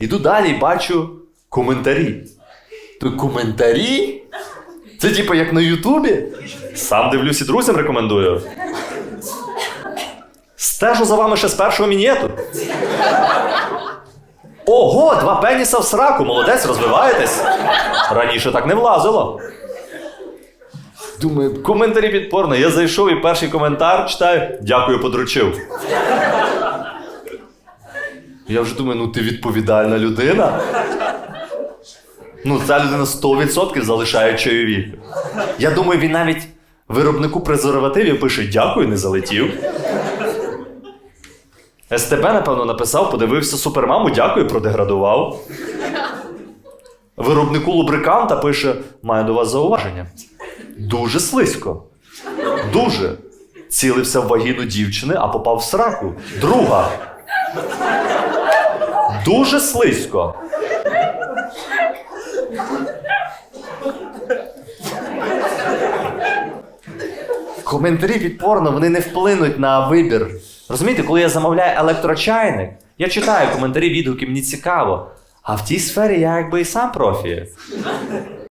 Іду далі і бачу коментарі. То коментарі? Це типу як на Ютубі? Сам дивлюсь і друзям рекомендую. Стежу за вами ще з першого мінету. Ого, два пеніса в сраку, молодець, розвиваєтесь. Раніше так не влазило. Думаю, коментарі підпорно. Я зайшов і перший коментар читаю. Дякую, подручив. Я вже думаю, ну ти відповідальна людина. Ну, ця людина 100% залишає чайові. Я думаю, він навіть виробнику презервативів пише дякую, не залетів. СТБ, напевно, написав, подивився супермаму, дякую, продеградував. Виробнику лубриканта пише: маю до вас зауваження. Дуже слизько. Дуже. Цілився в вагіну дівчини, а попав в сраку. Друга. Дуже слизько. Коментарі від порно вони не вплинуть на вибір. Розумієте, коли я замовляю електрочайник, я читаю коментарі, відгуки, мені цікаво. А в тій сфері я якби і сам профі.